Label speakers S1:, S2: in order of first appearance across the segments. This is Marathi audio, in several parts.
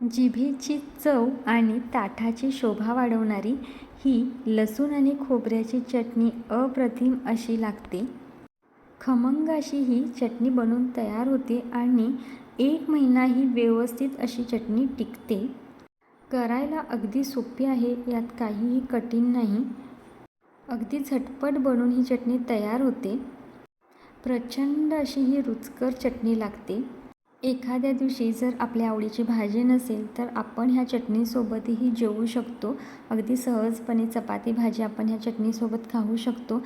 S1: जिभेची चव आणि ताठाची शोभा वाढवणारी ही लसूण आणि खोबऱ्याची चटणी अप्रतिम अशी लागते. खमंग अशी ही चटणी बनवून तयार होते आणि एक महिना ही व्यवस्थित अशी चटणी टिकते. करायला अगदी सोपी आहे यात काहीही कठीण नाही. अगदी झटपट बनवून ही चटणी तयार होते. प्रचंड अशी ही रुचकर चटणी लागते. एखाद्या दिवशी जर आपल्या आवडीची भाजी नसेल तर आपण ह्या चटणीसोबतही जेवू शकतो. अगदी सहजपणे चपाती भाजी आपण ह्या चटणीसोबत खाऊ शकतो.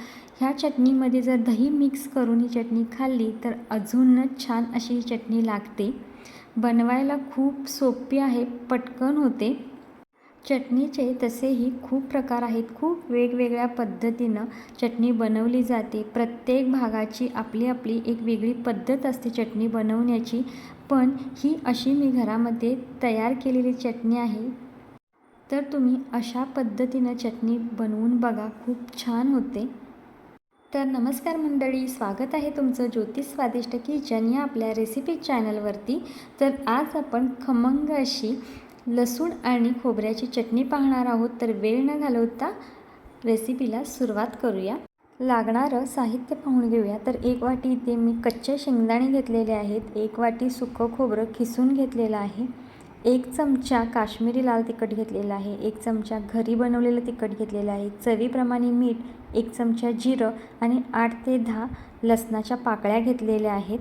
S1: ह्या चटणीमध्ये जर दही मिक्स करून ही चटणी खाल्ली तर अजूनच छान अशी ही चटणी लागते. बनवायला खूप सोपी आहे पटकन होते. चटणीचे तसेही खूप प्रकार आहेत. खूप वेगवेगळ्या पद्धतीनं चटणी बनवली जाते. प्रत्येक भागाची आपली आपली एक वेगळी पद्धत असते चटणी बनवण्याची. पण ही अशी मी घरामध्ये तयार केलेली चटणी आहे. तर तुम्ही अशा पद्धतीनं चटणी बनवून बघा. खूप छान होते. तर नमस्कार मंडळी. स्वागत आहे तुमचं ज्योतिष स्वादिष्ट किचन या आपल्या रेसिपी चॅनलवरती. तर आज आपण खमंग अशी लसूण आणि खोबऱ्याची चटणी पाहणार आहोत तर वेळ न घालवता रेसिपीला सुरुवात करूया. लागणारं साहित्य पाहून घेऊया. तर एक वाटी इथे मी कच्चे शेंगदाणे घेतलेले आहेत. एक वाटी सुकं खोबरं खिसून घेतलेलं आहे. एक चमचा काश्मीरी लाल तिखट घेतलेला आहे. एक चमचा घरी बनवलेलं तिखट घेतलेलं आहे. चवीप्रमाणे मीठ एक चमचा जिरं आणि आठ ते दहा लसणाच्या पाकळ्या घेतलेल्या आहेत.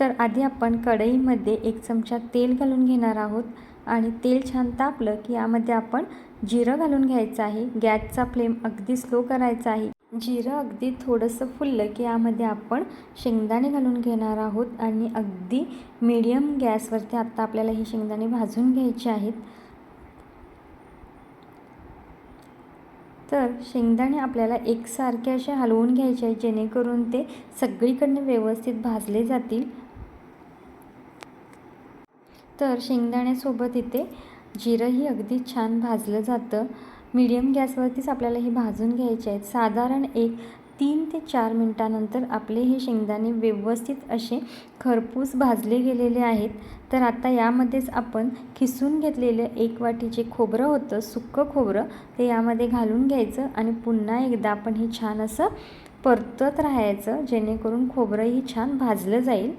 S1: तर आधी आपण कढईमध्ये एक चमचा तेल घालून घेणार आहोत. आणि तेल छान तापलं की यामध्ये आपण जिरं घालून घ्यायचं आहे. गॅसचा फ्लेम अगदी स्लो करायचा आहे. जिरं अगदी थोडंसं फुललं की यामध्ये आपण शेंगदाणे घालून घेणार आहोत आणि अगदी मीडियम गॅसवरती आत्ता आपल्याला हे शेंगदाणे भाजून घ्यायचे आहेत. तर शेंगदाणे आपल्याला एकसारखे असे हलवून घ्यायचे आहेत जेणेकरून ते सगळीकडनं व्यवस्थित भाजले जातील. तर शेंगदाण्यासोबत इथे जिरंही अगदी छान भाजलं जातं. मीडियम गॅसवरतीच आपल्याला हे भाजून घ्यायचे आहेत. साधारण एक तीन ते चार मिनटानंतर आपले हे शेंगदाणे व्यवस्थित असे खरपूस भाजले गेलेले आहेत. तर आता यामध्येच आपण खिसून घेतलेलं एक वाटी जे खोबरं होतं सुक्कं खोबरं ते यामध्ये घालून घ्यायचं आणि पुन्हा एकदा आपण हे छान असं परतत राहायचं जेणेकरून खोबरंही छान भाजलं जाईल.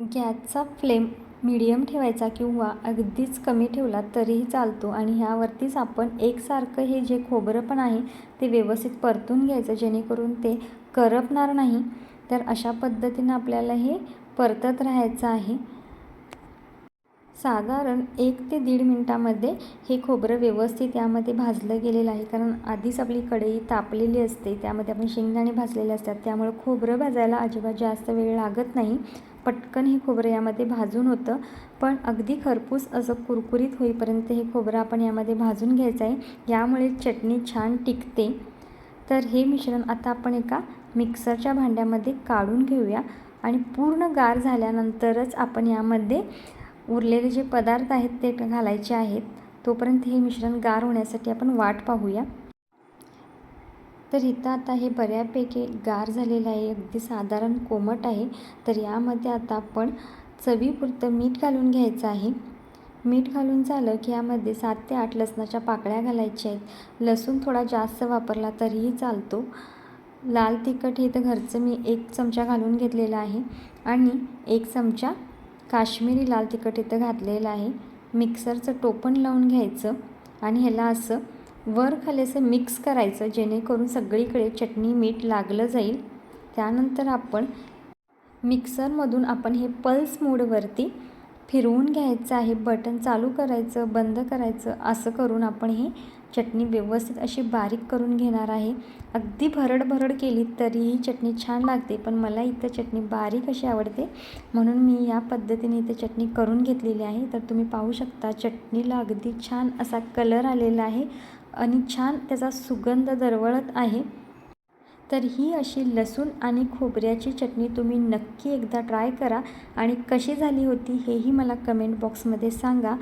S1: गॅसचा फ्लेम मीडियम ठेवायचा किंवा अगदीच कमी ठेवला तरीही चालतो. आणि ह्यावरतीच आपण एकसारखं हे जे खोबरं पण आहे ते व्यवस्थित परतून घ्यायचं जेणेकरून ते करपणार नाही. तर अशा पद्धतीनं आपल्याला हे परतत राहायचं आहे. साधारण एक ते दीड मिनटामध्ये हे खोबरं व्यवस्थित यामध्ये भाजलं गेलेलं आहे. कारण आधीच आपली कढई तापलेली असते त्यामध्ये आपण शेंगदाणे भाजलेले असतात. त्यामुळे खोबरं भाजायला अजिबात जास्त वेळ लागत नाही. पटकन हे खोबरं यामध्ये भाजून होतं. पण अगदी खरपूस असं कुरकुरीत होईपर्यंत हे खोबरं आपण यामध्ये भाजून घ्यायचं आहे. यामुळे चटणी छान टिकते. तर हे मिश्रण आता आपण एका मिक्सरच्या भांड्यामध्ये काढून घेऊया. आणि पूर्ण गार झाल्यानंतरच आपण यामध्ये उरलेले जे पदार्थ आहेत ते घालायचे आहेत. तोपर्यंत हे मिश्रण गार होण्यासाठी आपण वाट पाहूया. तर इथं आता हे बऱ्यापैकी गार झालेलं आहे अगदी साधारण कोमट आहे. तर यामध्ये आता आपण चवीपुरतं मीठ घालून घ्यायचं आहे. मीठ घालून झालं की यामध्ये सात ते आठ लसणाच्या पाकळ्या घालायच्या आहेत. लसूण थोडा जास्त वापरला तरीही चालतो. लाल तिखट हे तर घरचं मी एक चमचा घालून घेतलेला आहे. आणि एक चमचा काश्मीरी लाल तिखट इथं घातलेलं आहे. मिक्सरचं टोपण लावून घ्यायचं. आणि ह्याला असं वर खाली असं मिक्स करायचं जेणेकरून सगळीकडे चटणी मीठ लागलं जाईल. त्यानंतर आपण मिक्सरमधून आपण हे पल्स मोडवरती फिरवून घ्यायचं आहे. बटन चालू करायचं बंद करायचं असं करून आपण हे चटणी व्यवस्थित अशी बारीक करून घेणार आहे. अगदी भरड भरड केली तरीही चटणी छान लागते पण मला इथं चटणी बारीक अशी आवडते. म्हणून मी या पद्धतीने इथे चटणी करून घेतलेली आहे. तर तुम्ही पाहू शकता चटणीला अगदी छान असा कलर आलेला आहे. आणि छान त्याचा सुगंध दरवळत आहे. तर ही अशी लसूण आणि खोबऱ्याची चटणी तुम्ही नक्की एकदा ट्राय करा आणि कशी झाली होती हेही मला कमेंट बॉक्समध्ये सांगा.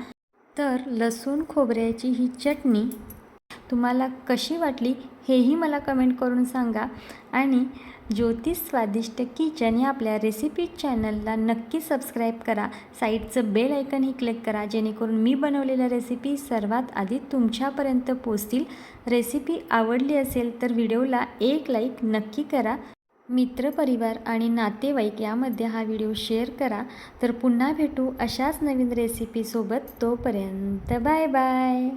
S1: तर लसूण खोबऱ्याची ही चटणी तुम्हाला कशी वाटली हेही मला कमेंट करून सांगा. आणि ज्योतिष स्वादिष्ट किचन या आपल्या रेसिपी चॅनलला नक्की सबस्क्राईब करा. साईडचं बेल ऐकनही क्लिक करा जेणेकरून मी बनवलेल्या रेसिपी सर्वात आधी तुमच्यापर्यंत पोचतील रेसिपी आवडली असेल तर व्हिडिओला एक लाईक नक्की करा. मित्रपरिवार आणि नातेवाईक यामध्ये हा व्हिडिओ शेअर करा. तर पुन्हा भेटू अशाच नवीन रेसिपीसोबत तोपर्यंत बाय बाय